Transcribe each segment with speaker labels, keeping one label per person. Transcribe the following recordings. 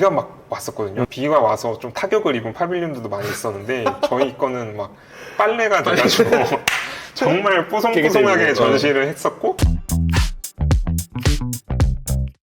Speaker 1: 비가 막 왔었거든요. 비가 와서 좀 타격을 입은 파빌리온들도 많이 있었는데 저희 거는 막 빨래가 돼가지고 정말 뽀송뽀송하게. 전시를 했었고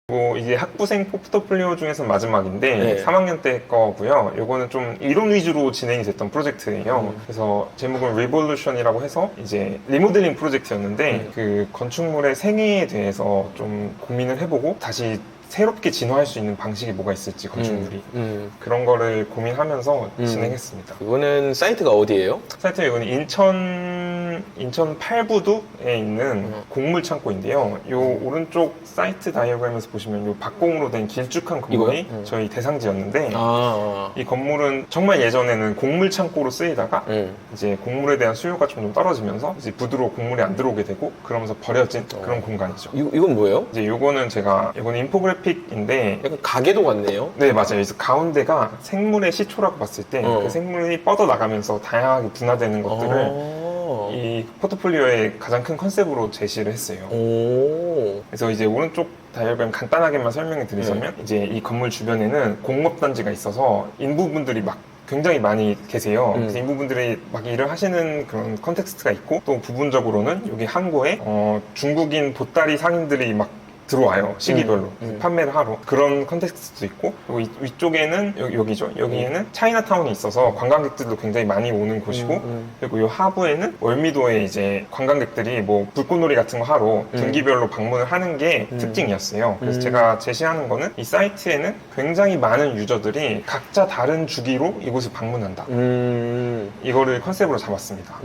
Speaker 1: 뭐 이게 학부생 포트폴리오 중에서 마지막인데
Speaker 2: 네.
Speaker 1: 3학년 때 거고요. 요거는 좀 이론 위주로 진행이 됐던 프로젝트예요.
Speaker 2: 음.
Speaker 1: 그래서 제목은 리볼루션이라고 해서 이제 리모델링 프로젝트였는데
Speaker 2: 음.
Speaker 1: 그 건축물의 생애에 대해서 좀 고민을 해보고 다시 새롭게 진화할 수 있는 방식이 뭐가 있을지 건축물이
Speaker 2: 음, 음.
Speaker 1: 그런 거를 고민하면서
Speaker 2: 음.
Speaker 1: 진행했습니다.
Speaker 2: 이거는 사이트가 어디예요?
Speaker 1: 사이트 이거는 인천 인천 팔부두에 있는
Speaker 2: 음.
Speaker 1: 곡물 창고인데요. 요 오른쪽 사이트 다이어그램에서 보시면 요 박공으로 된 길쭉한 건물이
Speaker 2: 이거요? 음.
Speaker 1: 저희 대상지였는데
Speaker 2: 아,
Speaker 1: 이 건물은 정말 예전에는 곡물 창고로 쓰이다가
Speaker 2: 음.
Speaker 1: 이제 곡물에 대한 수요가 점점 떨어지면서 이제 부두로 곡물이 안 들어오게 되고 그러면서 버려진
Speaker 2: 어.
Speaker 1: 그런 공간이죠.
Speaker 2: 이거, 이건 뭐예요?
Speaker 1: 이제 요거는 제가 이건 인포그래픽 인데
Speaker 2: 약간 가게도 같네요.
Speaker 1: 네 맞아요. 그래서 가운데가 생물의 시초라고 봤을 때 그
Speaker 2: 어.
Speaker 1: 생물이 뻗어 나가면서 다양하게 분화되는 것들을
Speaker 2: 아.
Speaker 1: 이 포트폴리오의 가장 큰 컨셉으로 제시를 했어요.
Speaker 2: 오.
Speaker 1: 그래서 이제 오른쪽 다이어그램 간단하게만 설명해 드리자면
Speaker 2: 네.
Speaker 1: 이제 이 건물 주변에는 공업 단지가 있어서 인부분들이 막 굉장히 많이 계세요.
Speaker 2: 음.
Speaker 1: 그래서 인부분들이 막 일을 하시는 그런 컨텍스트가 있고 또 부분적으로는 여기 항구에 어, 중국인 보따리 상인들이 막 들어와요 시기별로
Speaker 2: 음, 음.
Speaker 1: 판매를 하러 그런 컨텍스트도 있고 그리고 이- 위쪽에는 여- 여기죠 여기에는 차이나타운이 있어서 관광객들도 굉장히 많이 오는 곳이고
Speaker 2: 음, 음.
Speaker 1: 그리고 이 하부에는 월미도에 이제 관광객들이 뭐 불꽃놀이 같은 거 하러
Speaker 2: 음.
Speaker 1: 분기별로 방문을 하는 게
Speaker 2: 음.
Speaker 1: 특징이었어요. 그래서
Speaker 2: 음.
Speaker 1: 제가 제시하는 거는 이 사이트에는 굉장히 많은 유저들이 각자 다른 주기로 이곳을 방문한다.
Speaker 2: 음.
Speaker 1: 이거를 컨셉으로 잡았습니다.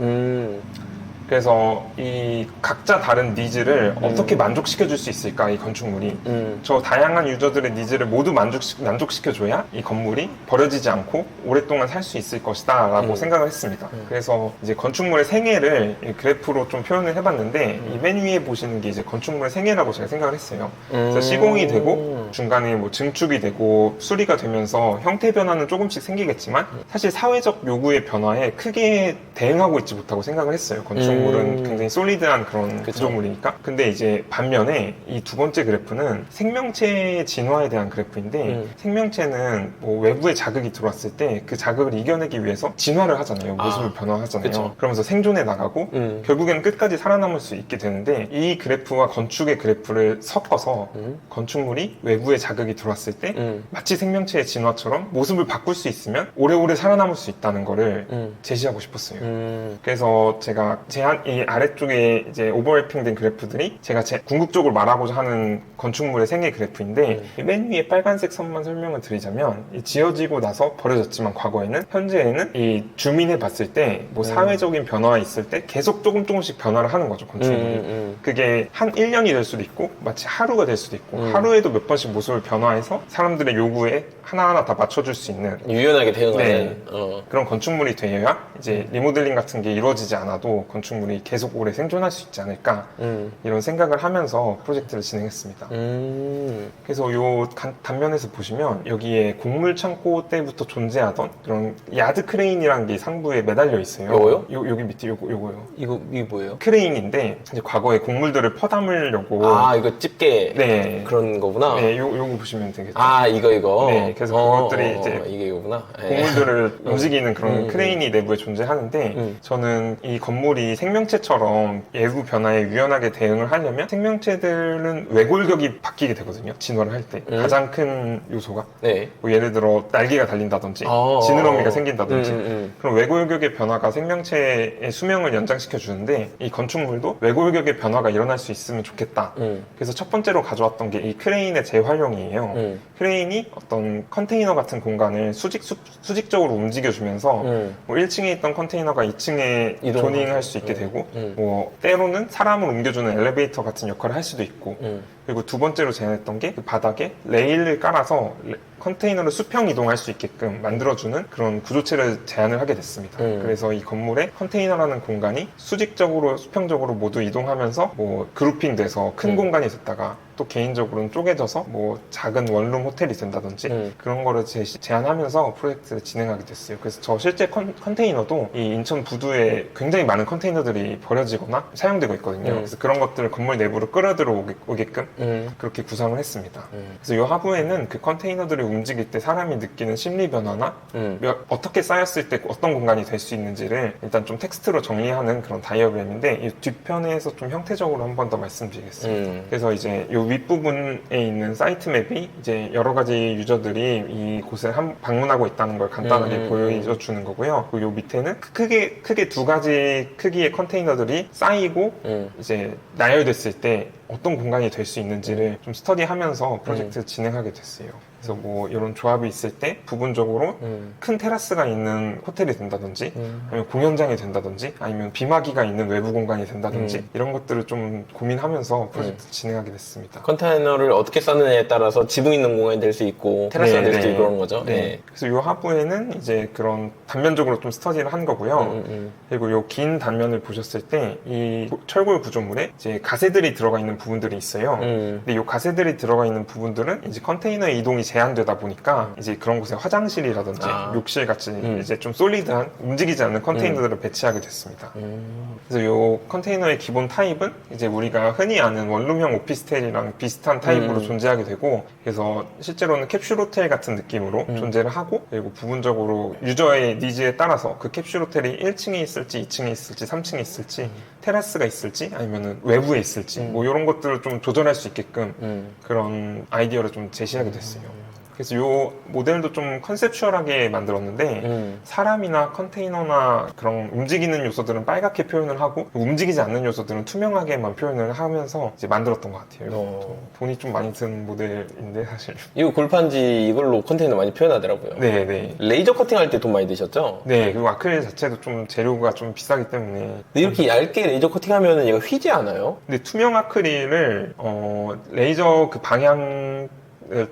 Speaker 2: 음.
Speaker 1: 그래서 이 각자 다른 니즈를
Speaker 2: 음.
Speaker 1: 어떻게 만족시켜 줄 수 있을까 이 건축물이
Speaker 2: 음.
Speaker 1: 저 다양한 유저들의 니즈를 모두 만족시, 만족시켜줘야 이 건물이 버려지지 않고 오랫동안 살 수 있을 것이다 라고
Speaker 2: 음.
Speaker 1: 생각을 했습니다.
Speaker 2: 음.
Speaker 1: 그래서 이제 건축물의 생애를 이 그래프로 좀 표현을 해봤는데
Speaker 2: 음.
Speaker 1: 이맨 위에 보시는 게 이제 건축물의 생애라고 제가 생각을 했어요.
Speaker 2: 음.
Speaker 1: 그래서 시공이 되고 중간에 뭐 증축이 되고 수리가 되면서 형태 변화는 조금씩 생기겠지만
Speaker 2: 음.
Speaker 1: 사실 사회적 요구의 변화에 크게 대응하고 있지 못하고 생각을 했어요. 건축물은
Speaker 2: 음.
Speaker 1: 굉장히 솔리드한 그런
Speaker 2: 그쵸.
Speaker 1: 구조물이니까. 근데 이제 반면에 이 두 번째 그래프는 생명체의 진화에 대한 그래프인데
Speaker 2: 음.
Speaker 1: 생명체는 뭐 외부의 자극이 들어왔을 때 그 자극을 이겨내기 위해서 진화를 하잖아요. 모습을
Speaker 2: 아,
Speaker 1: 변화하잖아요.
Speaker 2: 그쵸.
Speaker 1: 그러면서 생존해 나가고
Speaker 2: 음.
Speaker 1: 결국에는 끝까지 살아남을 수 있게 되는데 이 그래프와 건축의 그래프를 섞어서
Speaker 2: 음.
Speaker 1: 건축물이 외부 의 자극이 들어왔을 때
Speaker 2: 음.
Speaker 1: 마치 생명체의 진화처럼 모습을 바꿀 수 있으면 오래오래 살아남을 수 있다는 거를
Speaker 2: 음.
Speaker 1: 제시하고 싶었어요.
Speaker 2: 음.
Speaker 1: 그래서 제가 제한 이 아래쪽에 이제 오버래핑된 그래프들이 제가 제 궁극적으로 말하고자 하는 건축물의 생애 그래프인데
Speaker 2: 음.
Speaker 1: 이맨 위에 빨간색 선만 설명을 드리자면 이 지어지고 나서 버려졌지만 과거에는 현재에는 이 주민해 봤을 때뭐
Speaker 2: 음.
Speaker 1: 사회적인 변화가 있을 때 계속 조금 조금씩 변화를 하는 거죠
Speaker 2: 음.
Speaker 1: 건축물이.
Speaker 2: 음.
Speaker 1: 그게 한 1년이 될 수도 있고 마치 하루가 될 수도 있고
Speaker 2: 음.
Speaker 1: 하루에도 몇 번씩 모습을 변화해서 사람들의 요구에 하나하나 다 맞춰줄 수 있는
Speaker 2: 유연하게 대응하는.
Speaker 1: 네.
Speaker 2: 어.
Speaker 1: 그런 건축물이 되어야 이제 리모델링 같은 게 이루어지지 않아도 건축물이 계속 오래 생존할 수 있지 않을까
Speaker 2: 음.
Speaker 1: 이런 생각을 하면서 프로젝트를 진행했습니다.
Speaker 2: 음.
Speaker 1: 그래서 요 간- 단면에서 보시면 여기에 곡물 창고 때부터 존재하던 그런 야드 크레인이라는 게 상부에 매달려 있어요.
Speaker 2: 요거요?
Speaker 1: 요, 여기 밑에 요거, 요거요.
Speaker 2: 이거 이게 뭐예요?
Speaker 1: 크레인인데 이제 과거에 곡물들을 퍼담으려고
Speaker 2: 아 이거 집게
Speaker 1: 네.
Speaker 2: 그런 거구나.
Speaker 1: 네, 요, 요거 보시면 되겠죠.
Speaker 2: 아 이거 이거.
Speaker 1: 네, 그래서 그것들이 이제
Speaker 2: 이게 이거구나. 네.
Speaker 1: 곡물들을 움직이는 그런
Speaker 2: 음,
Speaker 1: 크레인이 내부에 존재하는데
Speaker 2: 음.
Speaker 1: 저는 이 건물이 생명체처럼 외부 변화에 유연하게 대응을 하려면 생명체들은 외골격이 바뀌게 되거든요. 진화를 할때
Speaker 2: 음.
Speaker 1: 가장 큰 요소가
Speaker 2: 네.
Speaker 1: 뭐 예를 들어 날개가 달린다든지
Speaker 2: 어,
Speaker 1: 지느러미가
Speaker 2: 어.
Speaker 1: 생긴다든지
Speaker 2: 음, 음,
Speaker 1: 그런 외골격의 변화가 생명체의 수명을 연장시켜 주는데 이 건축물도 외골격의 변화가 일어날 수 있으면 좋겠다.
Speaker 2: 음.
Speaker 1: 그래서 첫 번째로 가져왔던 게 이 크레인의 재활 용이에요.
Speaker 2: 음.
Speaker 1: 크레인이 어떤 컨테이너 같은 공간을 수직, 수, 수직적으로 움직여주면서
Speaker 2: 음.
Speaker 1: 뭐 1층에 있던 컨테이너가 2층에
Speaker 2: 이동하고.
Speaker 1: 조닝할 수 있게
Speaker 2: 음.
Speaker 1: 되고
Speaker 2: 음.
Speaker 1: 뭐 때로는 사람을 옮겨주는 엘리베이터 같은 역할을 할 수도 있고
Speaker 2: 음.
Speaker 1: 그리고 두 번째로 제안했던 게 그 바닥에 레일을 깔아서 레- 컨테이너를 수평 이동할 수 있게끔 만들어주는 그런 구조체를 제안을 하게 됐습니다.
Speaker 2: 음.
Speaker 1: 그래서 이 건물에 컨테이너라는 공간이 수직적으로 수평적으로 모두 이동하면서 뭐 그룹핑돼서 큰
Speaker 2: 음.
Speaker 1: 공간이 됐다가 또 개인적으로는 쪼개져서 뭐 작은 원룸 호텔이 된다든지
Speaker 2: 음.
Speaker 1: 그런 거를 제시, 제안하면서 프로젝트를 진행하게 됐어요. 그래서 저 실제 컨, 컨테이너도 이 인천 부두에 굉장히 많은 컨테이너들이 버려지거나 사용되고 있거든요.
Speaker 2: 음.
Speaker 1: 그래서 그런 것들을 건물 내부로 끌어들어오게끔
Speaker 2: 음.
Speaker 1: 그렇게 구상을 했습니다.
Speaker 2: 음.
Speaker 1: 그래서 이 하부에는 그 컨테이너들이 움직일 때 사람이 느끼는 심리 변화나
Speaker 2: 음.
Speaker 1: 몇- 어떻게 쌓였을 때 어떤 공간이 될 수 있는지를 일단 좀 텍스트로 정리하는 그런 다이어그램인데 이 뒷편에서 좀 형태적으로 한 번 더 말씀드리겠습니다.
Speaker 2: 음.
Speaker 1: 그래서 이제 이 윗부분에 있는 사이트 맵이 이제 여러 가지 유저들이 이곳을 한- 방문하고 있다는 걸 간단하게
Speaker 2: 음, 음,
Speaker 1: 보여주는 거고요. 그리고 요 밑에는 크게 크게 두 가지 크기의 컨테이너들이 쌓이고
Speaker 2: 음.
Speaker 1: 이제 나열됐을 때 어떤 공간이 될 수 있는지를 좀 스터디하면서 프로젝트를 진행하게 됐어요. 그래서 뭐 이런 조합이 있을 때 부분적으로
Speaker 2: 음.
Speaker 1: 큰 테라스가 있는 호텔이 된다든지
Speaker 2: 음.
Speaker 1: 아니면 공연장이 된다든지 아니면 비마기가 있는 외부 공간이 된다든지
Speaker 2: 음.
Speaker 1: 이런 것들을 좀 고민하면서 프로젝트 진행하게 됐습니다.
Speaker 2: 컨테이너를 어떻게 쌓느냐에 따라서 지붕 있는 공간이 될 수 있고 테라스가
Speaker 1: 네,
Speaker 2: 될 수도
Speaker 1: 네.
Speaker 2: 있고 그런 거죠.
Speaker 1: 네. 그래서 이 하부에는 이제 그런 단면적으로 좀 스터디를 한 거고요.
Speaker 2: 음, 음,
Speaker 1: 그리고 이 긴 단면을 보셨을 때 이 철골 구조물에 이제 가세들이 들어가 있는 부분들이 있어요.
Speaker 2: 음.
Speaker 1: 근데 이 가세들이 들어가 있는 부분들은 이제 컨테이너의 이동이 제 한되다 보니까 이제 그런 곳에 화장실이라든지
Speaker 2: 아.
Speaker 1: 욕실 같이
Speaker 2: 음.
Speaker 1: 이제 좀 솔리드한 움직이지 않는 컨테이너들을 배치하게 됐습니다.
Speaker 2: 음.
Speaker 1: 그래서 이 컨테이너의 기본 타입은 이제 우리가 흔히 아는 원룸형 오피스텔이랑 비슷한 타입으로
Speaker 2: 음.
Speaker 1: 존재하게 되고 그래서 실제로는 캡슐 호텔 같은 느낌으로
Speaker 2: 음.
Speaker 1: 존재를 하고 그리고 부분적으로 유저의 니즈에 따라서 그 캡슐 호텔이 1층에 있을지 2층에 있을지 3층에 있을지 테라스가 있을지 아니면 외부에 있을지
Speaker 2: 음.
Speaker 1: 뭐 이런 것들을 좀 조절할 수 있게끔
Speaker 2: 음.
Speaker 1: 그런 아이디어를 좀 제시하게 됐어요. 그래서 이 모델도 좀 컨셉추얼하게 만들었는데
Speaker 2: 음.
Speaker 1: 사람이나 컨테이너나 그런 움직이는 요소들은 빨갛게 표현을 하고 움직이지 않는 요소들은 투명하게만 표현을 하면서 이제 만들었던 것 같아요.
Speaker 2: 어.
Speaker 1: 돈이 좀 많이 든 모델인데 사실.
Speaker 2: 이거 골판지 이걸로 컨테이너 많이 표현하더라고요.
Speaker 1: 네, 네.
Speaker 2: 레이저 커팅 할 때 돈 많이 드셨죠?
Speaker 1: 네, 그리고 아크릴 자체도 좀 재료가 좀 비싸기 때문에.
Speaker 2: 근데 이렇게 얇게 레이저 커팅 하면은 얘가 휘지 않아요?
Speaker 1: 근데 투명 아크릴을 어, 레이저 그 방향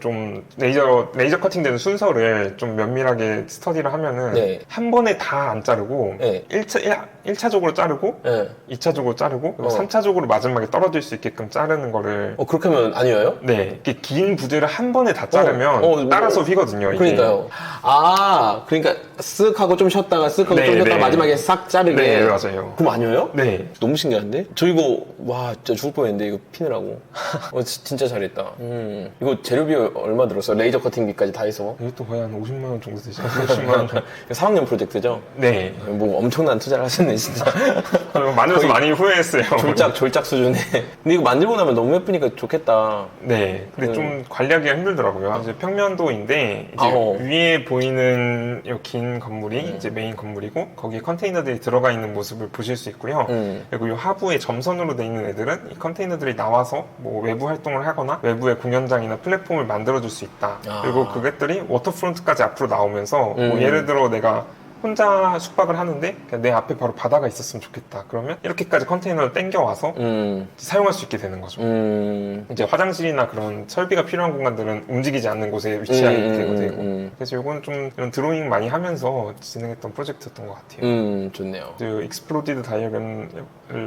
Speaker 1: 좀 레이저 레이저 커팅되는 순서를 좀 면밀하게 스터디를 하면은
Speaker 2: 네.
Speaker 1: 한 번에 다 안 자르고
Speaker 2: 네.
Speaker 1: 1차, 1, 차적으로 자르고
Speaker 2: 예.
Speaker 1: 2차적으로 자르고
Speaker 2: 어.
Speaker 1: 3차적으로 마지막에 떨어질 수 있게끔 자르는 거를
Speaker 2: 어, 그렇게 하면 안 휘어요?
Speaker 1: 네, 이렇게 긴 부들을 한 번에 다 자르면
Speaker 2: 어, 어,
Speaker 1: 따라서
Speaker 2: 어,
Speaker 1: 휘거든요. 이게.
Speaker 2: 그러니까요. 아, 그러니까 쓱 하고 좀 쉬었다가 쓱 하고
Speaker 1: 네,
Speaker 2: 좀 쉬었다가
Speaker 1: 네.
Speaker 2: 마지막에 싹 자르게.
Speaker 1: 네, 맞아요.
Speaker 2: 그럼 안 휘어요?
Speaker 1: 네,
Speaker 2: 너무 신기한데? 저 이거 와 진짜 죽을 뻔했는데 이거 피느라고 어, 지- 진짜 잘했다 음. 이거 재료 비 얼마 들었어? 레이저 커팅비까지 다 해서
Speaker 1: 이것도 거의 한 50만 원 정도 되죠. 50만 원 정도.
Speaker 2: 4학년 프로젝트죠?
Speaker 1: 네,
Speaker 2: 뭐 엄청난 투자를 하셨네 진짜
Speaker 1: 만들어서 많이 후회했어요.
Speaker 2: 졸작 졸작 수준에 근데 이거 만들고 나면 너무 예쁘니까 좋겠다
Speaker 1: 네, 근데
Speaker 2: 음.
Speaker 1: 좀 관리하기가 힘들더라고요. 이제 평면도인데 이제
Speaker 2: 아, 어.
Speaker 1: 위에 보이는 이 긴 건물이
Speaker 2: 음.
Speaker 1: 이제 메인 건물이고 거기에 컨테이너들이 들어가 있는 모습을 보실 수 있고요.
Speaker 2: 음.
Speaker 1: 그리고 이 하부에 점선으로 돼 있는 애들은 이 컨테이너들이 나와서 뭐 외부 활동을 하거나 외부의 공연장이나 플랫폼을 만들어줄 수 있다.
Speaker 2: 아.
Speaker 1: 그리고 그것들이 워터프론트까지 앞으로 나오면서 뭐
Speaker 2: 음.
Speaker 1: 예를 들어 내가 혼자 숙박을 하는데 그냥 내 앞에 바로 바다가 있었으면 좋겠다. 그러면 이렇게까지 컨테이너를 땡겨와서
Speaker 2: 음.
Speaker 1: 사용할 수 있게 되는 거죠.
Speaker 2: 음.
Speaker 1: 이제 화장실이나 그런 설비가 필요한 공간들은 움직이지 않는 곳에 위치하게
Speaker 2: 음,
Speaker 1: 되고
Speaker 2: 음,
Speaker 1: 되고
Speaker 2: 음.
Speaker 1: 그래서 이건 좀 이런 드로잉 많이 하면서 진행했던 프로젝트였던 것 같아요.
Speaker 2: 음, 좋네요
Speaker 1: 그 익스플로디드 다이어그램을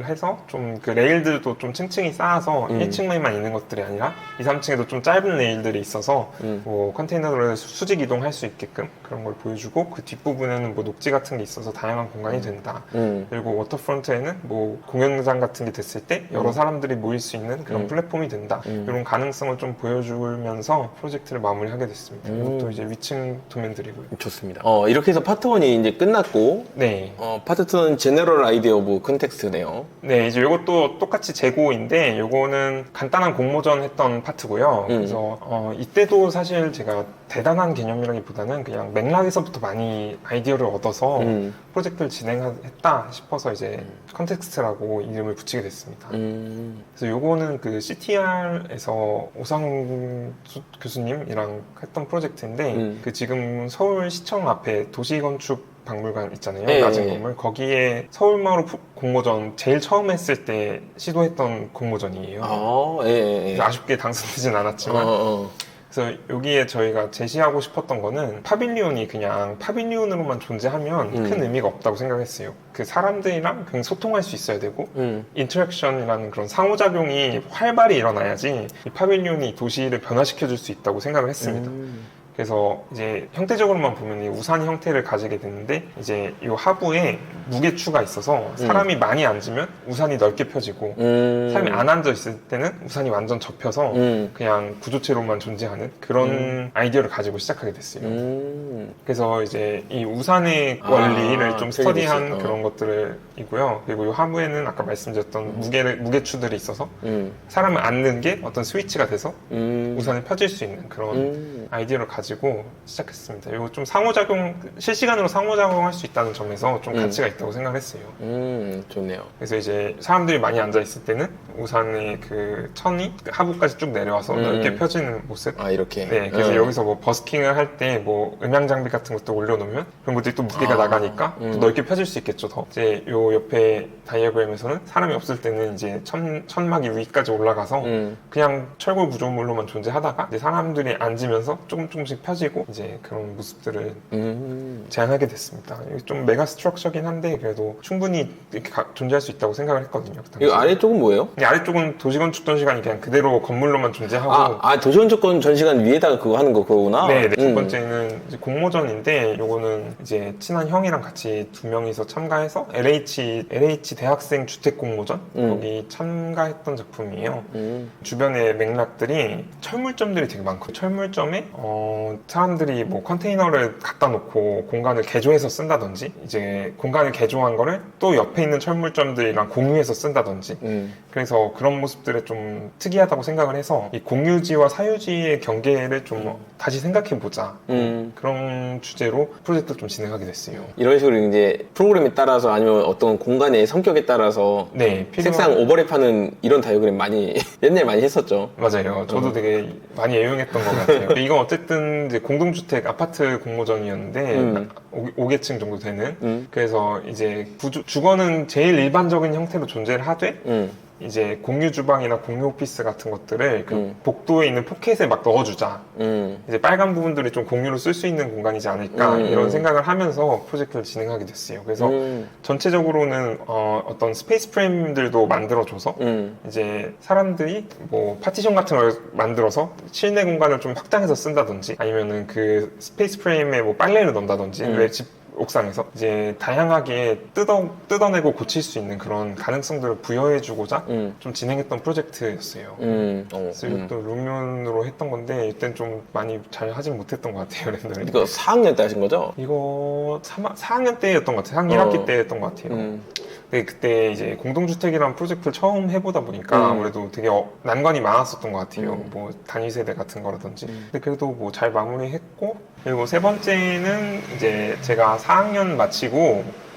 Speaker 1: 해서 좀 그 레일들도 좀 층층이 쌓아서
Speaker 2: 음.
Speaker 1: 1층에만 있는 것들이 아니라 2, 3층에도 좀 짧은 레일들이 있어서
Speaker 2: 음.
Speaker 1: 뭐 컨테이너를 수- 수직 이동할 수 있게끔 그런 걸 보여주고 그 뒷부분에는 뭐 녹지 같은 게 있어서 다양한 공간이 된다.
Speaker 2: 음.
Speaker 1: 그리고 워터프론트에는 뭐 공연장 같은 게 됐을 때 여러
Speaker 2: 음.
Speaker 1: 사람들이 모일 수 있는 그런
Speaker 2: 음.
Speaker 1: 플랫폼이 된다.
Speaker 2: 음.
Speaker 1: 이런 가능성을 좀 보여주면서 프로젝트를 마무리하게 됐습니다.
Speaker 2: 음.
Speaker 1: 이것도 이제 위층 도면들이고요.
Speaker 2: 좋습니다 어, 이렇게 해서 파트 1이 이제 끝났고
Speaker 1: 네.
Speaker 2: 어, 파트 2는 제너럴 아이디어 오브 컨텍스트네요
Speaker 1: 네, 이제 이것도 똑같이 재고인데 요거는 간단한 공모전 했던 파트고요.
Speaker 2: 음.
Speaker 1: 그래서 어, 이때도 사실 제가 대단한 개념이라기보다는 그냥 맥락에서부터 많이 아이디어를 얻 어서
Speaker 2: 음.
Speaker 1: 프로젝트를 진행했다 싶어서 이제 컨텍스트라고 이름을 붙이게 됐습니다.
Speaker 2: 음.
Speaker 1: 그래서 요거는 그 CTR에서 오상 수- 교수님이랑 했던 프로젝트인데
Speaker 2: 음.
Speaker 1: 그 지금 서울시청 앞에 도시건축 박물관 있잖아요.
Speaker 2: 예,
Speaker 1: 낮은. 건물. 거기에 서울마을 푸- 공모전 제일 처음 했을 때 시도했던 공모전이에요.
Speaker 2: 아, 예.
Speaker 1: 아쉽게 당선되진
Speaker 2: 어,
Speaker 1: 않았지만
Speaker 2: 어.
Speaker 1: 그래서 여기에 저희가 제시하고 싶었던 거는 파빌리온이 그냥 파빌리온으로만 존재하면
Speaker 2: 음.
Speaker 1: 큰 의미가 없다고 생각했어요. 그 사람들이랑 그냥 소통할 수 있어야 되고
Speaker 2: 음.
Speaker 1: 인터랙션이라는 그런 상호작용이 활발히 일어나야지 이 파빌리온이 도시를 변화시켜 줄 수 있다고 생각을 했습니다.
Speaker 2: 음.
Speaker 1: 그래서 이제 형태적으로만 보면 이 우산 형태를 가지게 되는데 이제 이 하부에 무게추가 있어서 사람이 많이 앉으면 우산이 넓게 펴지고
Speaker 2: 음.
Speaker 1: 사람이 안 앉아 있을 때는 우산이 완전 접혀서
Speaker 2: 음.
Speaker 1: 그냥 구조체로만 존재하는 그런 아이디어를 가지고 시작하게 됐어요.
Speaker 2: 음.
Speaker 1: 그래서 이제 이 우산의
Speaker 2: 아,
Speaker 1: 원리를 좀 스터디한
Speaker 2: 되게
Speaker 1: 그런 것들이고요. 그리고 이 하부에는 아까 말씀드렸던 무게를 무게추들이 있어서
Speaker 2: 음.
Speaker 1: 사람을 앉는 게 어떤 스위치가 돼서
Speaker 2: 음.
Speaker 1: 우산이 펴질 수 있는 그런
Speaker 2: 음.
Speaker 1: 아이디어를 가지고 시작했습니다. 이거 좀 상호작용, 실시간으로 상호작용할 수 있다는 점에서 좀
Speaker 2: 음.
Speaker 1: 가치가 있다고 생각을 했어요.
Speaker 2: 음. 좋네요.
Speaker 1: 그래서 이제 사람들이 많이 앉아 있을 때는 우산의 그 천이 그 하부까지 쭉 내려와서
Speaker 2: 음.
Speaker 1: 넓게 펴지는 모습.
Speaker 2: 아 이렇게.
Speaker 1: 네, 그래서
Speaker 2: 음.
Speaker 1: 여기서 뭐 버스킹을 할 때 뭐 음향 장비 같은 것도 올려놓으면 그런 것들이 또 무게가
Speaker 2: 아,
Speaker 1: 나가니까 또
Speaker 2: 음.
Speaker 1: 넓게 펴질 수 있겠죠. 더 이제 요 옆에 다이어그램에서는 사람이 없을 때는 이제 천 천막이 위까지 올라가서
Speaker 2: 음.
Speaker 1: 그냥 철골 구조물로만 존재하다가 이제 사람들이 앉으면서 조금 조금씩 펴지고 이제 그런 모습들을
Speaker 2: 음.
Speaker 1: 제안하게 됐습니다. 이게 좀 메가 스트럭처긴 한데 그래도 충분히 이렇게 가- 존재할 수 있다고 생각을 했거든요. 그 당시에.
Speaker 2: 아래쪽은 뭐예요?
Speaker 1: 이 아래쪽은 도시건 축 전시관이 그냥 그대로 건물로만 존재하고
Speaker 2: 아, 아 도시건축권 전시관 위에다가 그거 하는 거 그거구나.
Speaker 1: 네, 네. 첫
Speaker 2: 음.
Speaker 1: 번째는 이제 공모전인데 요거는 이제 친한 형이랑 같이 두 명이서 참가해서 LH LH 대학생 주택 공모전
Speaker 2: 음.
Speaker 1: 거기 참가했던 작품이에요.
Speaker 2: 음.
Speaker 1: 주변의 맥락들이 철물점들이 되게 많고 철물점에 어, 사람들이 뭐 컨테이너를 갖다 놓고 공간을 개조해서 쓴다든지 이제 공간을 개조한 거를 또 옆에 있는 철물점들이랑 공유해서 쓴다든지
Speaker 2: 음.
Speaker 1: 그래서 그런 모습들에 좀 특이하다고 생각을 해서 이 공유지와 사유지의 경계를 좀 다시 생각해 보자
Speaker 2: 음.
Speaker 1: 그런 주제로 프로젝트를 좀 진행하게 됐어요.
Speaker 2: 이런 식으로 이제 프로그램에 따라서 아니면 어떤 공간의 성격에 따라서
Speaker 1: 네, 필요한-
Speaker 2: 색상 오버랩하는 이런 다이어그램 많이 옛날에 많이 했었죠.
Speaker 1: 맞아요. 저도
Speaker 2: 음.
Speaker 1: 되게 많이 애용했던 것 같아요. 이건 어쨌든 이제 공동주택 아파트 공모전이었는데
Speaker 2: 음.
Speaker 1: 5, 개층 정도 되는
Speaker 2: 음.
Speaker 1: 그래서 이제 구조- 주거는 제일 일반적인 형태로 존재를 하되
Speaker 2: 음.
Speaker 1: 이제 공유 주방이나 공유 오피스 같은 것들을 그
Speaker 2: 음.
Speaker 1: 복도에 있는 포켓에 막 넣어주자.
Speaker 2: 음.
Speaker 1: 이제 빨간 부분들이 좀 공유로 쓸 수 있는 공간이지 않을까
Speaker 2: 음.
Speaker 1: 이런 생각을 하면서 프로젝트를 진행하게 됐어요. 그래서
Speaker 2: 음.
Speaker 1: 전체적으로는 어, 떤 스페이스 프레임들도 만들어줘서
Speaker 2: 음.
Speaker 1: 이제 사람들이 뭐 파티션 같은 걸 만들어서 실내 공간을 좀 확장해서 쓴다든지 아니면은 그 스페이스 프레임에 뭐 빨래를 넣는다든지
Speaker 2: 음.
Speaker 1: 왜집 옥상에서 이제 다양하게 뜯어 뜯어내고 고칠 수 있는 그런 가능성들을 부여해주고자
Speaker 2: 음.
Speaker 1: 좀 진행했던 프로젝트였어요.
Speaker 2: 음. 어.
Speaker 1: 그래서
Speaker 2: 음.
Speaker 1: 이것도 룸면으로 했던 건데 이땐 좀 많이 잘 하진 못했던 것 같아요 렌더링.
Speaker 2: 이거 4학년 때 하신 거죠?
Speaker 1: 이거 3, 4학년 때였던 것 같아요. 4학년
Speaker 2: 어.
Speaker 1: 1학기 때였던 것 같아요.
Speaker 2: 음.
Speaker 1: 근데 그때 이제 공동주택이라는 프로젝트를 처음 해보다 보니까
Speaker 2: 음.
Speaker 1: 아무래도 되게 어- 난관이 많았었던 것 같아요.
Speaker 2: 음.
Speaker 1: 뭐 단위 세대 같은 거라든지.
Speaker 2: 음.
Speaker 1: 근데 그래도 뭐 잘 마무리했고 그리고 세 번째는 이제 제가 4학년 마치고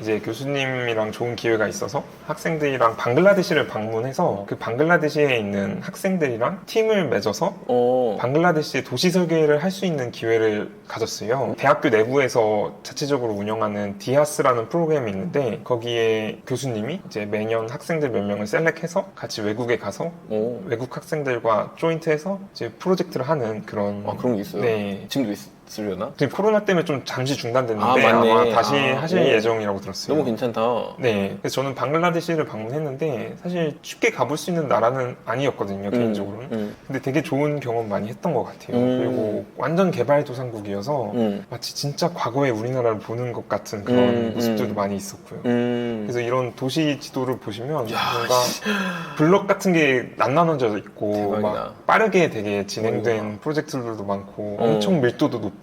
Speaker 1: 이제 교수님이랑 좋은 기회가 있어서 학생들이랑 방글라데시를 방문해서 그 방글라데시에 있는 학생들이랑 팀을 맺어서
Speaker 2: 어.
Speaker 1: 방글라데시 도시 설계를 할 수 있는 기회를 가졌어요. 대학교 내부에서 자체적으로 운영하는 디아스라는 프로그램이 있는데 거기에 교수님이 이제 매년 학생들 몇 명을 셀렉해서 같이 외국에 가서
Speaker 2: 오.
Speaker 1: 외국 학생들과 조인트해서 이제 프로젝트를 하는 그런
Speaker 2: 아 그런 게 있어요?
Speaker 1: 네.
Speaker 2: 지금도 있 으려나?
Speaker 1: 지금 코로나 때문에 좀 잠시 중단됐는데
Speaker 2: 아, 맞네.
Speaker 1: 마 다시
Speaker 2: 아,
Speaker 1: 하실
Speaker 2: 오.
Speaker 1: 예정이라고 들었어요.
Speaker 2: 너무 괜찮다.
Speaker 1: 네, 그래서 저는 방글라데시를 방문했는데 사실 쉽게 가볼 수 있는 나라는 아니었거든요 개인적으로는.
Speaker 2: 음.
Speaker 1: 근데 되게 좋은 경험 많이 했던 것 같아요.
Speaker 2: 음.
Speaker 1: 그리고 완전 개발도상국이어서
Speaker 2: 음.
Speaker 1: 마치 진짜 과거의 우리나라를 보는 것 같은 그런
Speaker 2: 음,
Speaker 1: 모습들도
Speaker 2: 음.
Speaker 1: 많이 있었고요.
Speaker 2: 음.
Speaker 1: 그래서 이런 도시 지도를 보시면
Speaker 2: 야,
Speaker 1: 뭔가 블럭 같은 게안 나눠져 있고 빠르게 되게 진행된. 프로젝트들도 많고
Speaker 2: 어.
Speaker 1: 엄청 밀도도 높고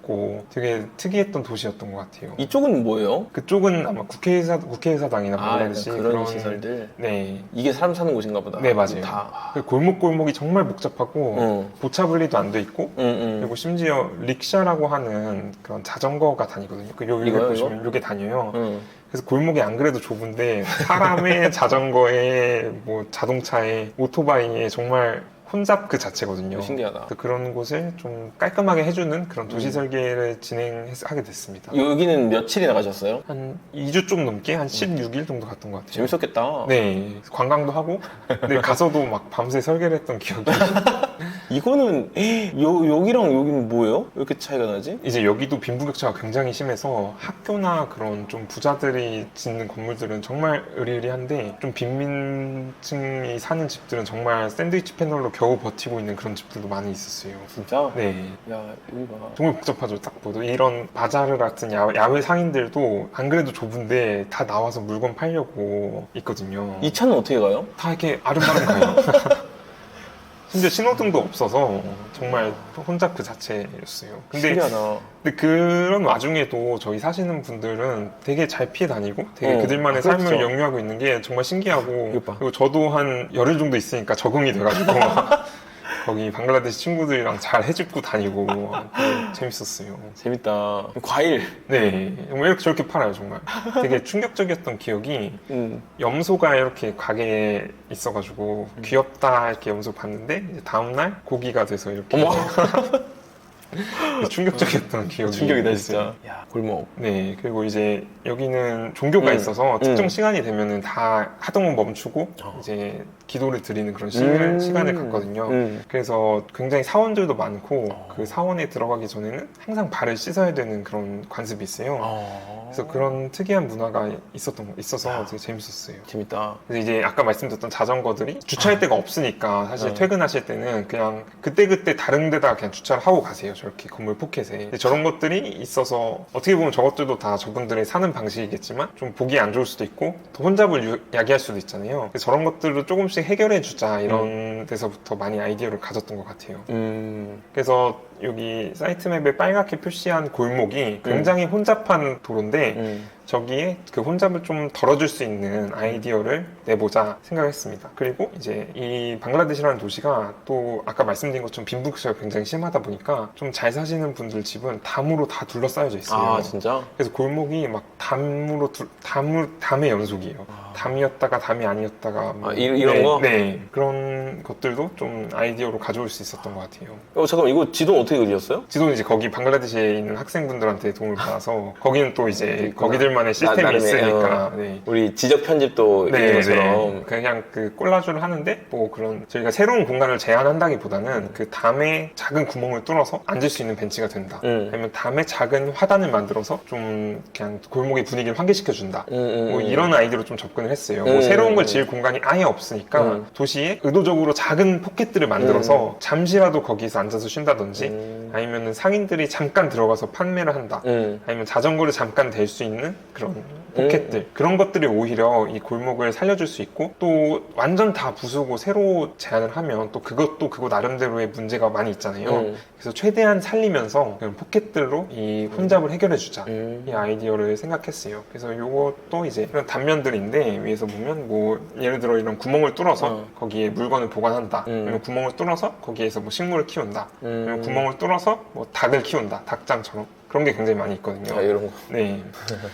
Speaker 1: 되게 특이했던 도시였던 것 같아요.
Speaker 2: 이쪽은 뭐예요?
Speaker 1: 그쪽은 아마 국회의사 국회의사당이나
Speaker 2: 아, 약간
Speaker 1: 방글라데시
Speaker 2: 그런 시설들.
Speaker 1: 네.
Speaker 2: 이게 사람 사는 곳인가 보다.
Speaker 1: 네, 맞아요.
Speaker 2: 다.
Speaker 1: 그 골목골목이 정말 복잡하고
Speaker 2: 어.
Speaker 1: 보차 분리도 안 돼 있고
Speaker 2: 음, 음.
Speaker 1: 그리고 심지어 릭샤라고 하는 그런 자전거가 다니거든요. 그 여기
Speaker 2: 이거요,
Speaker 1: 보시면 이게 다녀요.
Speaker 2: 음.
Speaker 1: 그래서 골목이 안 그래도 좁은데 사람의 자전거에 뭐 자동차에 오토바이에 정말 혼잡 그 자체거든요.
Speaker 2: 신기하다.
Speaker 1: 그런 곳을 좀 깔끔하게 해주는 그런 도시
Speaker 2: 음.
Speaker 1: 설계를 진행하게 됐습니다.
Speaker 2: 여기는 며칠이나 가셨어요?
Speaker 1: 한 2주 좀 넘게 한 16일 정도 갔던 것 같아요.
Speaker 2: 재밌었겠다.
Speaker 1: 네, 관광도 하고, 근데 가서도 막 밤새 설계를 했던 기억이.
Speaker 2: 이거는 요, 여기랑 여기는 뭐예요? 왜 이렇게 차이가 나지?
Speaker 1: 이제 여기도 빈부격차가 굉장히 심해서 학교나 그런 좀 부자들이 짓는 건물들은 정말 으리으리한데 좀 빈민층이 사는 집들은 정말 샌드위치 패널로 겨우 버티고 있는 그런 집들도 많이 있었어요.
Speaker 2: 진짜?
Speaker 1: 네.
Speaker 2: 야 여기 봐.
Speaker 1: 정말 복잡하죠. 딱 보도 이런 바자르 같은 야, 야외 상인들도 안 그래도 좁은데 다 나와서 물건 팔려고 있거든요.
Speaker 2: 이 차는 어떻게 가요?
Speaker 1: 다 이렇게 아름아름 가요. 심지어 신호등도 없어서 정말 혼잡 그 자체였어요. 근데,
Speaker 2: 신기하다.
Speaker 1: 근데 그런 와중에도 저희 사시는 분들은 되게 잘 피해 다니고 되게
Speaker 2: 어,
Speaker 1: 그들만의
Speaker 2: 아, 그렇죠.
Speaker 1: 삶을 영유하고 있는 게 정말 신기하고
Speaker 2: 이거 봐.
Speaker 1: 그리고 저도 한 열흘 정도 있으니까 적응이 돼가지고 거기 방글라데시 친구들이랑 잘 해집고 다니고 되게 재밌었어요.
Speaker 2: 재밌다. 과일.
Speaker 1: 네, 왜 이렇게 저렇게 팔아요 정말. 되게 충격적이었던 기억이
Speaker 2: 음.
Speaker 1: 염소가 이렇게 가게에 있어가지고 귀엽다 이렇게 염소 봤는데 이제 다음날 고기가 돼서 이렇게
Speaker 2: 어머.
Speaker 1: 충격적이었던 기억이
Speaker 2: 충격이다
Speaker 1: 있어요.
Speaker 2: 진짜. 야 골목.
Speaker 1: 네 그리고 이제 여기는 종교가
Speaker 2: 음.
Speaker 1: 있어서 특정
Speaker 2: 음.
Speaker 1: 시간이 되면은 다 하던 건 멈추고
Speaker 2: 어.
Speaker 1: 이제 기도를 드리는 그런 시,
Speaker 2: 음.
Speaker 1: 시간을 갖거든요.
Speaker 2: 음.
Speaker 1: 그래서 굉장히 사원들도 많고
Speaker 2: 어.
Speaker 1: 그 사원에 들어가기 전에는 항상 발을 씻어야 되는 그런 관습이 있어요.
Speaker 2: 어.
Speaker 1: 그래서 그런 특이한 문화가 있었던 있어서
Speaker 2: 야.
Speaker 1: 되게 재밌었어요.
Speaker 2: 재밌다.
Speaker 1: 그래서 이제 아까 말씀드렸던 자전거들이 주차할 데가 없으니까 사실
Speaker 2: 어.
Speaker 1: 퇴근하실 때는 그냥 그때 그때 다른 데다가 그냥 주차를 하고 가세요. 저렇게 건물 포켓에. 저런 것들이 있어서 어떻게 보면 저것들도 다 저분들의 사는 방식이겠지만 좀 보기 안 좋을 수도 있고 또 혼잡을 유- 야기할 수도 있잖아요. 저런 것들을 조금씩 해결해 주자 이런 데서부터 많이 아이디어를 가졌던 것 같아요.
Speaker 2: 음.
Speaker 1: 그래서 여기 사이트맵에 빨갛게 표시한 골목이 굉장히 혼잡한 도로인데
Speaker 2: 음.
Speaker 1: 저기에 그 혼잡을 좀 덜어줄 수 있는 아이디어를 내보자 생각했습니다. 그리고 이제 이 방글라데시라는 도시가 또 아까 말씀드린 것처럼 빈부격차가 굉장히 심하다 보니까 좀 잘 사시는 분들 집은 담으로 다 둘러싸여져 있어요.
Speaker 2: 아 진짜?
Speaker 1: 그래서 골목이 막 담으로 둘, 담, 담의 연속이에요.
Speaker 2: 아.
Speaker 1: 담이었다가 담이 아니었다가 뭐
Speaker 2: 아, 이- 이런
Speaker 1: 네,
Speaker 2: 거?
Speaker 1: 네 그런 것들도 좀 아이디어로 가져올 수 있었던 것 같아요.
Speaker 2: 어 잠깐 이거 지도 어떻게 그리셨어요?
Speaker 1: 지도는 이제 거기 방글라데시에 있는 학생분들한테 도움을 받아서 거기는 또 이제
Speaker 2: 있구나.
Speaker 1: 거기들만 의 시스템이
Speaker 2: 나름의,
Speaker 1: 있으니까 네.
Speaker 2: 우리 지적 편집도 있는 것처럼.
Speaker 1: 그냥 그 콜라주를 하는데 뭐 그런 저희가 새로운 공간을 제한한다기보다는 그 담에 작은 구멍을 뚫어서 앉을 수 있는 벤치가 된다.
Speaker 2: 음.
Speaker 1: 아니면 담에 작은 화단을 만들어서 좀 그냥 골목의 분위기를 환기시켜 준다.
Speaker 2: 음, 음,
Speaker 1: 뭐
Speaker 2: 음.
Speaker 1: 이런 아이디어로 좀 접근을 했어요.
Speaker 2: 음.
Speaker 1: 뭐 새로운 걸 지을 공간이 아예 없으니까
Speaker 2: 음.
Speaker 1: 도시에 의도적으로 작은 포켓들을 만들어서 잠시라도 거기서 앉아서 쉰다든지
Speaker 2: 음.
Speaker 1: 아니면은 상인들이 잠깐 들어가서 판매를 한다.
Speaker 2: 음.
Speaker 1: 아니면 자전거를 잠깐 댈 수 있는 그런 포켓들 그런 것들이 오히려 이 골목을 살려줄 수 있고 또 완전 다 부수고 새로 제안을 하면 또 그것도 그거 나름대로의 문제가 많이 있잖아요.
Speaker 2: 음.
Speaker 1: 그래서 최대한 살리면서 그런 포켓들로 이 혼잡을 해결해 주자.
Speaker 2: 음.
Speaker 1: 이 아이디어를 생각했어요. 그래서 이것도 이제 이런 단면들인데 위에서 보면 뭐 예를 들어 이런 구멍을 뚫어서
Speaker 2: 어.
Speaker 1: 거기에 물건을 보관한다.
Speaker 2: 음.
Speaker 1: 아니면 구멍을 뚫어서 거기에서 뭐 식물을 키운다.
Speaker 2: 음.
Speaker 1: 구멍을 뚫어서 뭐 닭을 키운다. 닭장처럼. 그런 게 굉장히 많이 있거든요.
Speaker 2: 아, 이런 거.
Speaker 1: 네.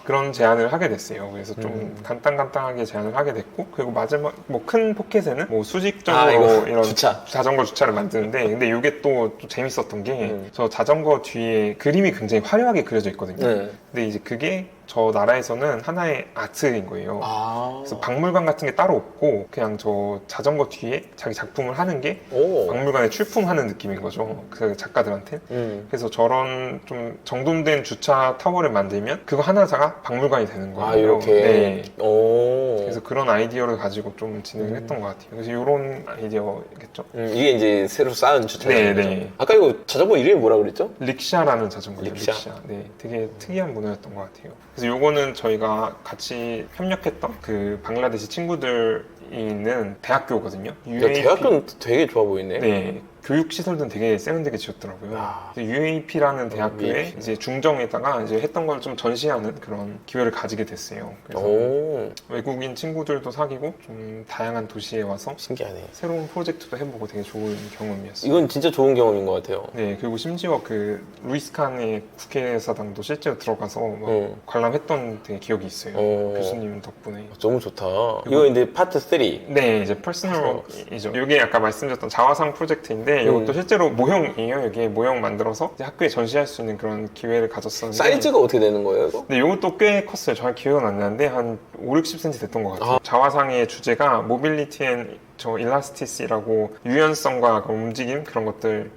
Speaker 1: 그런 제안을 하게 됐어요. 그래서 좀
Speaker 2: 음.
Speaker 1: 간단간단하게 제안을 하게 됐고, 그리고 마지막, 뭐 큰 포켓에는 뭐 수직적으로
Speaker 2: 아,
Speaker 1: 이런
Speaker 2: 주차.
Speaker 1: 자전거 주차를 만드는데, 근데 이게 또, 또 재밌었던 게,
Speaker 2: 음.
Speaker 1: 저 자전거 뒤에 그림이 굉장히 화려하게 그려져 있거든요.
Speaker 2: 네.
Speaker 1: 근데 이제 그게 저 나라에서는 하나의 아트인 거예요.
Speaker 2: 아.
Speaker 1: 그래서 박물관 같은 게 따로 없고, 그냥 저 자전거 뒤에 자기 작품을 하는 게
Speaker 2: 오.
Speaker 1: 박물관에 출품하는 느낌인 거죠. 그 작가들한테.
Speaker 2: 음.
Speaker 1: 그래서 저런 좀 정돈된 주차 타워를 만들면 그거 하나가 박물관이 되는 거예요.
Speaker 2: 아 이렇게.
Speaker 1: 네.
Speaker 2: 오.
Speaker 1: 그래서 그런 아이디어를 가지고 좀 진행을
Speaker 2: 음.
Speaker 1: 했던 것 같아요. 그래서 이런 아이디어겠죠.
Speaker 2: 음, 이게 이제 새로 쌓은 주차장.
Speaker 1: 네, 네.
Speaker 2: 아까 이거 자전거 이름이 뭐라 그랬죠?
Speaker 1: 릭샤라는 자전거예요.
Speaker 2: 릭샤.
Speaker 1: 릭샤. 네, 되게 특이한 문화였던 것 같아요. 그래서 요거는 저희가 같이 협력했던 그 방글라데시 친구들이 있는 대학교거든요.
Speaker 2: 야,
Speaker 1: UAP.
Speaker 2: 대학교는 되게 좋아 보이네.
Speaker 1: 네. 교육 시설들은 되게 세련되게 지었더라고요.
Speaker 2: 아.
Speaker 1: UAP라는 대학교에
Speaker 2: UAP.
Speaker 1: 이제 중정에다가 이제 했던 걸 좀 전시하는 그런 기회를 가지게 됐어요. 그래서
Speaker 2: 오.
Speaker 1: 외국인 친구들도 사귀고 좀 다양한 도시에 와서
Speaker 2: 신기하네.
Speaker 1: 새로운 프로젝트도 해보고 되게 좋은 경험이었어요.
Speaker 2: 이건 진짜 좋은 경험인 것 같아요.
Speaker 1: 네, 그리고 심지어 그 루이스 칸의 국회의사당도 실제로 들어가서 막
Speaker 2: 어.
Speaker 1: 관람했던 되게 기억이 있어요.
Speaker 2: 어.
Speaker 1: 교수님 덕분에.
Speaker 2: 너무 좋다. 이거 이제 파트 3.
Speaker 1: 네, 이제 퍼스널 웍이죠. 이게 아까 말씀드렸던 자화상 프로젝트인데 했는데 이것도
Speaker 2: 음.
Speaker 1: 실제로 모형이에요. 여기에 모형 만들어서 이제 학교에 전시할 수 있는 그런 기회를 가졌었는데
Speaker 2: 사이즈가 어떻게 되는 거예요, 이거?
Speaker 1: 근데 이것도 꽤 컸어요. 정확히 기억은 안 나는데 한 5, 60cm 됐던 것 같아요.
Speaker 2: 아.
Speaker 1: 자화상의 주제가 모빌리티 앤저 일라스티시라고 유연성과 그 움직임 그런 것들을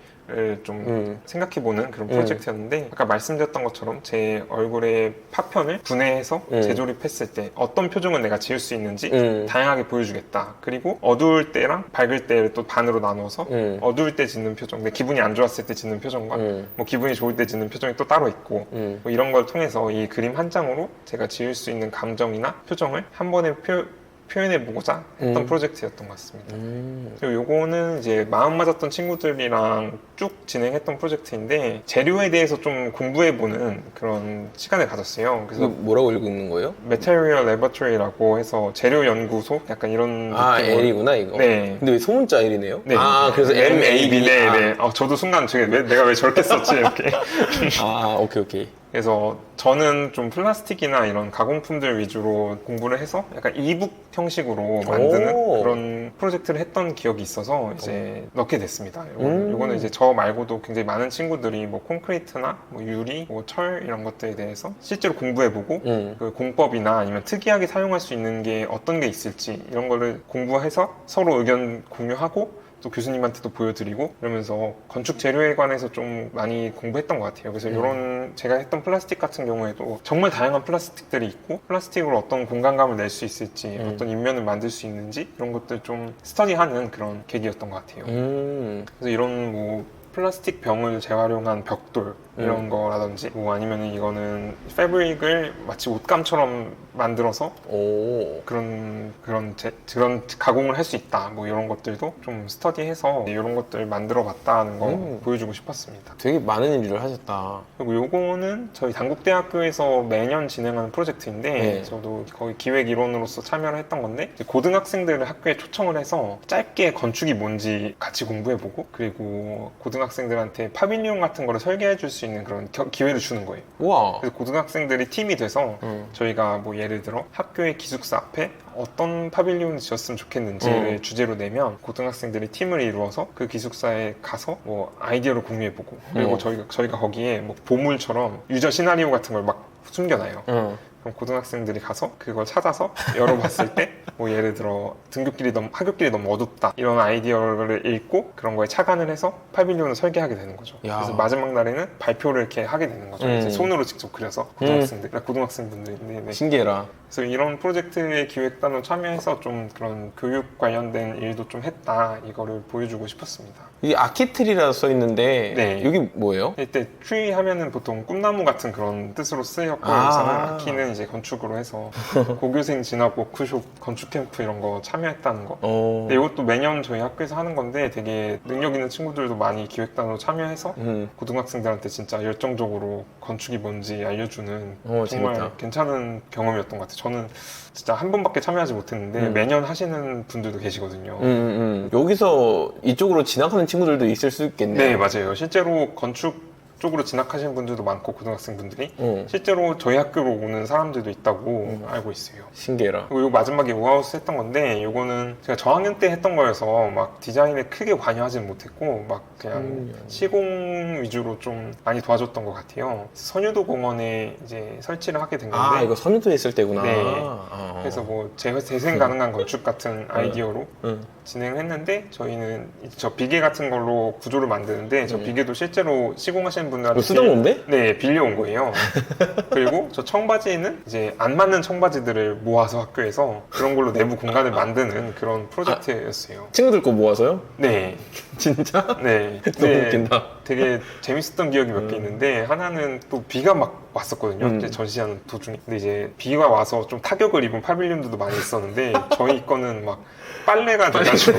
Speaker 1: 좀
Speaker 2: 음.
Speaker 1: 생각해보는 그런
Speaker 2: 음.
Speaker 1: 프로젝트였는데 아까 말씀드렸던 것처럼 제 얼굴의 파편을 분해해서
Speaker 2: 음.
Speaker 1: 재조립했을 때 어떤 표정을 내가 지을 수 있는지
Speaker 2: 음.
Speaker 1: 다양하게 보여주겠다. 그리고 어두울 때랑 밝을 때를 또 반으로 나눠서
Speaker 2: 음.
Speaker 1: 어두울 때 짓는 표정, 내 기분이 안 좋았을 때 짓는 표정과
Speaker 2: 음.
Speaker 1: 뭐 기분이 좋을 때 짓는 표정이 또 따로 있고
Speaker 2: 음.
Speaker 1: 뭐 이런 걸 통해서 이 그림 한 장으로 제가 지을 수 있는 감정이나 표정을 한 번에 표, 표현해보고자 했던
Speaker 2: 음.
Speaker 1: 프로젝트였던 것 같습니다.
Speaker 2: 음.
Speaker 1: 그리고 요거는 이제 마음 맞았던 친구들이랑 쭉 진행했던 프로젝트인데 재료에 대해서 좀 공부해보는 그런 시간을 가졌어요. 그래서
Speaker 2: 뭐라고 읽는 거예요?
Speaker 1: Material Laboratory라고 해서 재료 연구소 약간 이런
Speaker 2: 아, L이구나, 이거.
Speaker 1: 네.
Speaker 2: 근데 왜 소문자 L이네요?
Speaker 1: 네.
Speaker 2: 아, 그래서 M, A, B.
Speaker 1: 네,
Speaker 2: 아.
Speaker 1: 네. 어, 저도 순간 저게 왜- 내가 왜 저렇게 썼지 이렇게.
Speaker 2: 아, 오케이, 오케이.
Speaker 1: 그래서 저는 좀 플라스틱이나 이런 가공품들 위주로 공부를 해서 약간 이북 형식으로 만드는
Speaker 2: 오.
Speaker 1: 그런 프로젝트를 했던 기억이 있어서 이제 넣게 됐습니다. 요거는,
Speaker 2: 음.
Speaker 1: 요거는 이제 저 말고도 굉장히 많은 친구들이 뭐 콘크리트나 뭐 유리, 뭐 철 이런 것들에 대해서 실제로 공부해보고
Speaker 2: 음.
Speaker 1: 그 공법이나 아니면 특이하게 사용할 수 있는 게 어떤 게 있을지 이런 거를 공부해서 서로 의견 공유하고 또 교수님한테도 보여드리고 이러면서 건축 재료에 관해서 좀 많이 공부했던 것 같아요. 그래서
Speaker 2: 음.
Speaker 1: 이런 제가 했던 플라스틱 같은 경우에도 정말 다양한 플라스틱들이 있고 플라스틱으로 어떤 공간감을 낼 수 있을지
Speaker 2: 음.
Speaker 1: 어떤 인면을 만들 수 있는지 이런 것들 좀 스터디하는 그런 계기였던 것 같아요.
Speaker 2: 음.
Speaker 1: 그래서 이런 뭐 플라스틱 병을 재활용한 벽돌 이런
Speaker 2: 음.
Speaker 1: 거라든지 뭐 아니면은 이거는 패브릭을 마치 옷감처럼 만들어서
Speaker 2: 오.
Speaker 1: 그런 그런 제- 그런 가공을 할 수 있다 뭐 이런 것들도 좀 스터디해서 이런 것들 만들어 봤다는 거
Speaker 2: 음.
Speaker 1: 보여주고 싶었습니다.
Speaker 2: 되게 많은 일을 하셨다.
Speaker 1: 그리고 요거는 저희 단국대학교에서 매년 진행하는 프로젝트인데
Speaker 2: 네.
Speaker 1: 저도 거기 기획 일원으로서 참여를 했던 건데 고등학생들을 학교에 초청을 해서 짧게 건축이 뭔지 같이 공부해보고 그리고 고등학생들한테 파빌리온 같은 거를 설계해 줄 수 있는 그런 겨- 기회를 주는 거예요.
Speaker 2: 우와.
Speaker 1: 그래서 고등학생들이 팀이 돼서
Speaker 2: 음.
Speaker 1: 저희가 뭐 예를 들어 학교의 기숙사 앞에 어떤 파빌리온을 지었으면 좋겠는지를
Speaker 2: 음.
Speaker 1: 주제로 내면 고등학생들이 팀을 이루어서 그 기숙사에 가서 뭐 아이디어를 공유해보고 그리고
Speaker 2: 음.
Speaker 1: 저희가 저희가 거기에 뭐 보물처럼 유저 시나리오 같은 걸 막 숨겨놔요.
Speaker 2: 응.
Speaker 1: 그럼 고등학생들이 가서 그걸 찾아서 열어봤을 때 뭐 예를 들어 등굣길이 너무 학교길이 너무 어둡다 이런 아이디어를 읽고 그런 거에 착안을 해서 파빌리온을 설계하게 되는 거죠.
Speaker 2: 야.
Speaker 1: 그래서 마지막 날에는 발표를 이렇게 하게 되는 거죠.
Speaker 2: 음.
Speaker 1: 이제 손으로 직접 그려서 고등학생들, 고등학생분들이 네, 네.
Speaker 2: 신기해라.
Speaker 1: 그래서 이런 프로젝트의 기획단으로 참여해서 좀 그런 교육 관련된 일도 좀 했다 이거를 보여주고 싶었습니다.
Speaker 2: 이게 아키트리라 써 있는데
Speaker 1: 네.
Speaker 2: 여기 뭐예요?
Speaker 1: 이때 트리 하면은 보통 꿈나무 같은 그런 뜻으로 쓰였고
Speaker 2: 아.
Speaker 1: 여기서는 아키는 이제 건축으로 해서 고교생 진학 워크숍 건축 캠프 이런 거 참여했다는 거.
Speaker 2: 어.
Speaker 1: 근데 이것도 매년 저희 학교에서 하는 건데 되게 능력 있는 친구들도 많이 기획단으로 참여해서
Speaker 2: 음.
Speaker 1: 고등학생들한테 진짜 열정적으로 건축이 뭔지 알려주는
Speaker 2: 어,
Speaker 1: 정말
Speaker 2: 재밌다.
Speaker 1: 괜찮은 경험이었던 것 같아요. 저는 진짜 한 번밖에 참여하지 못했는데
Speaker 2: 음.
Speaker 1: 매년 하시는 분들도 계시거든요.
Speaker 2: 음, 음, 음. 여기서 이쪽으로 지나가는 친구들도 있을 수 있겠네요.
Speaker 1: 네, 맞아요. 실제로 건축 쪽으로 진학하시는 분들도 많고 고등학생 분들이
Speaker 2: 어.
Speaker 1: 실제로 저희 학교로 오는 사람들도 있다고 알고 있어요.
Speaker 2: 신기해라.
Speaker 1: 그리고 요 마지막에 우하우스 했던 건데 요거는 제가 저학년 때 했던 거여서 막 디자인에 크게 관여하지는 못했고 막 그냥
Speaker 2: 음.
Speaker 1: 시공 위주로 좀 많이 도와줬던 것 같아요. 선유도 공원에 이제 설치를 하게 된 건데
Speaker 2: 아, 이거 선유도 있을 때구나.
Speaker 1: 네.
Speaker 2: 아.
Speaker 1: 그래서 뭐 재- 재생 가능한 건축 같은 아이디어로
Speaker 2: 응.
Speaker 1: 진행을 했는데 저희는 저 비계 같은 걸로 구조를 만드는데 저
Speaker 2: 음.
Speaker 1: 비계도 실제로 시공하시는 분들한테
Speaker 2: 이거 쓰던
Speaker 1: 빌-
Speaker 2: 건데?
Speaker 1: 네 빌려온 거예요. 그리고 저 청바지는 이제 안 맞는 청바지들을 모아서 학교에서 그런 걸로 내부 공간을 만드는 그런 프로젝트였어요.
Speaker 2: 친구들 거 모아서요?
Speaker 1: 네,
Speaker 2: 진짜?
Speaker 1: 네,
Speaker 2: 너무
Speaker 1: 네.
Speaker 2: 웃긴다.
Speaker 1: 되게 재밌었던 기억이 몇개
Speaker 2: 음.
Speaker 1: 있는데 하나는 또 비가 막 왔었거든요.
Speaker 2: 음.
Speaker 1: 이제 전시하는 도중에. 근데 이제 비가 와서 좀 타격을 입은 파빌리온들도 많이 있었는데 저희 거는 막 빨래가 돼가지고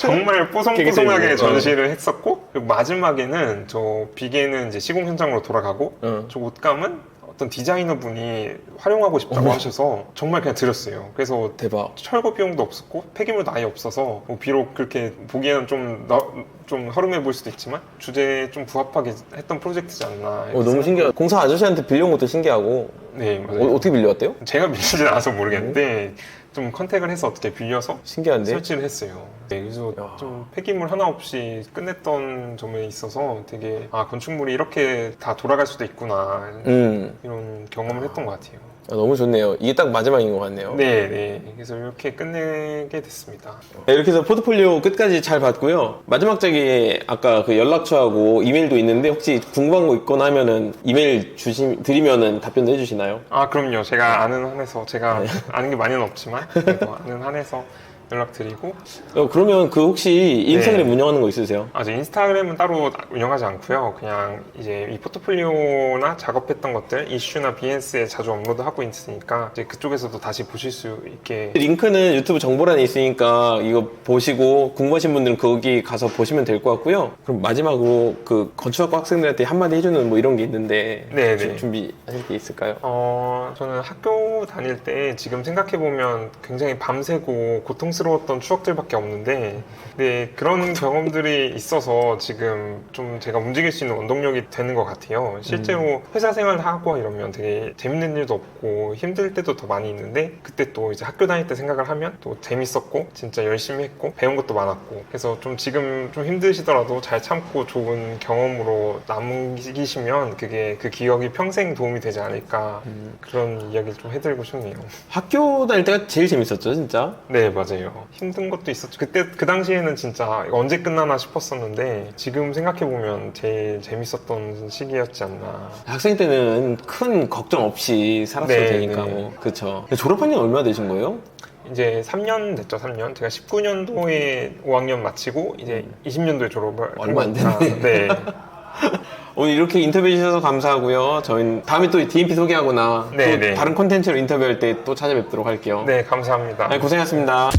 Speaker 1: 정말 뽀송뽀송하게. 전시를 했었고 마지막에는 저 비계는 이제 시공 현장으로 돌아가고
Speaker 2: 응.
Speaker 1: 저 옷감은 어떤 디자이너 분이 활용하고 싶다고
Speaker 2: 어머.
Speaker 1: 하셔서 정말 그냥 드렸어요. 그래서
Speaker 2: 대박.
Speaker 1: 철거 비용도 없었고 폐기물도 아예 없어서 뭐 비록 그렇게 보기에는 좀, 너- 좀 허름해 보일 수도 있지만 주제에 좀 부합하게 했던 프로젝트지 않나
Speaker 2: 어, 너무 신기하다. 공사 아저씨한테 빌려온 것도 신기하고.
Speaker 1: 네, 맞아요.
Speaker 2: 어, 떻게 빌려왔대요?
Speaker 1: 제가 빌리진 않아서 모르겠는데 좀 컨택을 해서 어떻게 빌려서
Speaker 2: 신기한데?
Speaker 1: 설치를 했어요. 네, 그래서
Speaker 2: 야.
Speaker 1: 좀 폐기물 하나 없이 끝냈던 점에 있어서 되게 아 건축물이 이렇게 다 돌아갈 수도 있구나
Speaker 2: 음,
Speaker 1: 이런 경험을 했던 것 같아요.
Speaker 2: 아, 너무 좋네요. 이게 딱 마지막인 것 같네요.
Speaker 1: 네, 네. 그래서 이렇게 끝내게 됐습니다.
Speaker 2: 네, 이렇게 해서 포트폴리오 끝까지 잘 봤고요. 마지막 장에 아까 그 연락처하고 이메일도 있는데 혹시 궁금한 거 있거나 하면은 이메일 주시, 드리면은 답변도 해주시나요?
Speaker 1: 아, 그럼요. 제가 아는 한에서 제가 아는 게 많이는 없지만 그래도 아는 한에서 연락드리고
Speaker 2: 어, 그러면 그 혹시 인스타그램
Speaker 1: 네.
Speaker 2: 운영하는 거 있으세요?
Speaker 1: 아, 저 인스타그램은 따로 운영하지 않고요. 그냥 이제 이 포트폴리오나 작업했던 것들, 이슈나 비엔스에 자주 업로드하고 있으니까 이제 그쪽에서도 다시 보실 수 있게
Speaker 2: 링크는 유튜브 정보란에 있으니까 이거 보시고 궁금하신 분들은 거기 가서 보시면 될 것 같고요. 그럼 마지막으로 그 건축학과 학생들한테 한마디 해주는 뭐 이런 게 있는데
Speaker 1: 네,
Speaker 2: 주-
Speaker 1: 네.
Speaker 2: 준비하실 게 있을까요?
Speaker 1: 어, 저는 학교 다닐 때 지금 생각해 보면 굉장히 밤새고 고통스러 웠던 추억들밖에 없는데, 네, 그런 경험들이 있어서 지금 좀 제가 움직일 수 있는 원동력이 되는 것 같아요. 실제로 회사 생활 하고 이러면 되게 재밌는 일도 없고 힘들 때도 더 많이 있는데, 그때 또 이제 학교 다닐 때 생각을 하면 또 재밌었고, 진짜 열심히 했고, 배운 것도 많았고, 그래서 좀 지금 좀 힘드시더라도 잘 참고 좋은 경험으로 남기시면 그게 그 기억이 평생 도움이 되지 않을까 그런 이야기를 좀 해드리고 싶네요.
Speaker 2: 학교 다닐 때가 제일 재밌었죠, 진짜.
Speaker 1: 네 맞아요. 힘든 것도 있었죠. 그때 그 당시에는 진짜 언제 끝나나 싶었었는데 지금 생각해 보면 제일 재밌었던 시기였지 않나.
Speaker 2: 학생 때는 큰 걱정 없이 살았어야
Speaker 1: 네,
Speaker 2: 되니까
Speaker 1: 네.
Speaker 2: 뭐 그쵸. 졸업한 지 얼마 되신 거예요?
Speaker 1: 이제 3년 됐죠, 3년. 제가 19년도에 5학년 마치고 이제 20년도에 졸업을 한
Speaker 2: 얼마 안. 됐네.
Speaker 1: 네.
Speaker 2: 오늘 이렇게 인터뷰해 주셔서 감사하고요. 저희는 다음에 또 DMP 소개하거나
Speaker 1: 네,
Speaker 2: 또
Speaker 1: 네.
Speaker 2: 다른 콘텐츠로 인터뷰할 때 또 찾아뵙도록 할게요.
Speaker 1: 네, 감사합니다.
Speaker 2: 네, 고생하셨습니다.